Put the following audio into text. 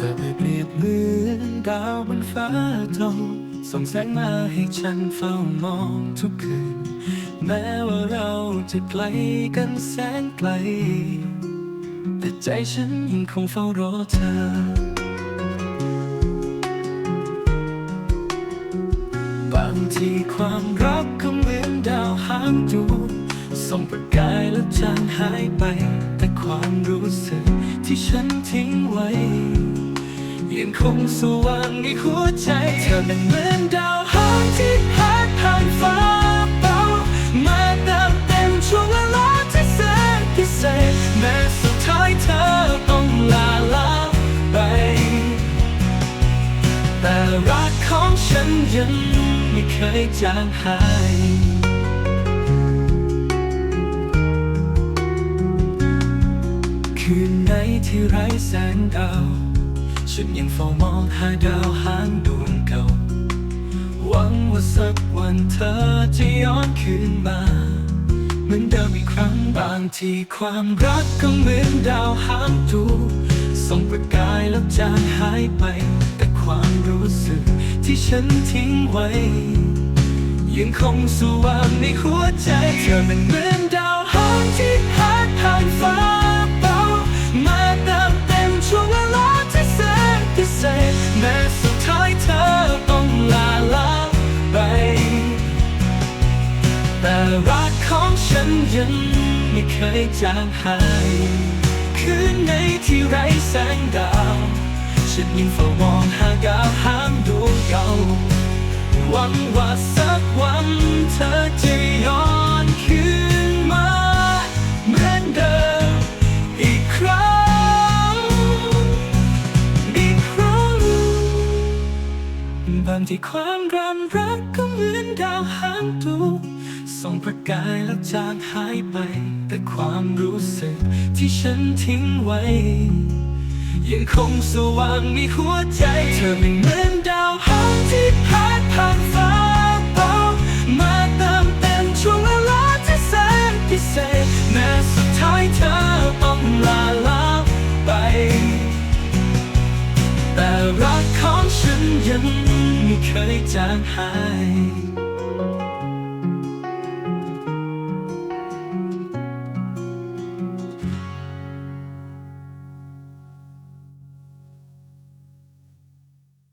เธอไปเปลี่ยนดวงดาวบนฟ้าตรงส่งแสงมาให้ฉันเฝ้ามองทุกคืน แม้ว่าเราจะไกลกันแสนไกล แต่ใจฉันยังคงเฝ้ารอเธอ บางทีความรักก็เหมือนดาวหางดวงส่องประกายแล้วจางหายไป แต่ความรู้สึกที่ฉัน ยังคงสว่างในหัวใจ เธอเป็นเหมือนดาวหางที่พัดผ่านฟ้าเบามาเติมเต็มช่วงเวลาที่แสนพิเศษแม้สุดท้ายเธอต้องลาลาไป แต่รักของฉันยังไม่เคยจางหายคืนไหนที่ไร้แสงดาว ฉันยังเฝ้ามองหาดาวหางดวงเก่า หวังว่าสักวันเธอจะย้อนคืนมา เหมือนเดิมอีกครั้งบางทีความรักก็เหมือนดาวหางจูส่องประกายแล้วจางหายไป แต่ความรู้สึกที่ฉันทิ้งไว้ ยังคงสว่างในหัวใจเธอมันเหมือนดาวหางที่ แต่รักของฉันยังไม่เคยจางหายคืนในที่ไร้แสงดาว ฉันยังเฝ้ามองหาดาวหางดวงเก่าหวังว่าสักวันเธอจะย้อนคืนมาเหมือนเดิมอีกครั้งอีกครั้งบางทีความรันรักก็เหมือนดาวหางดวง ส่องประกายแล้วจางหายไป แต่ความรู้สึกที่ฉันทิ้งไว้ ยังคงสว่างในหัวใจ เธอไม่เหมือนดาวหางที่พัดผ่านฟ้าเบามาเติมเต็มช่วงเวลาที่แสนพิเศษแม้สุดท้ายเธอต้องลาลาไป แต่รักของฉันยังไม่เคยจางหาย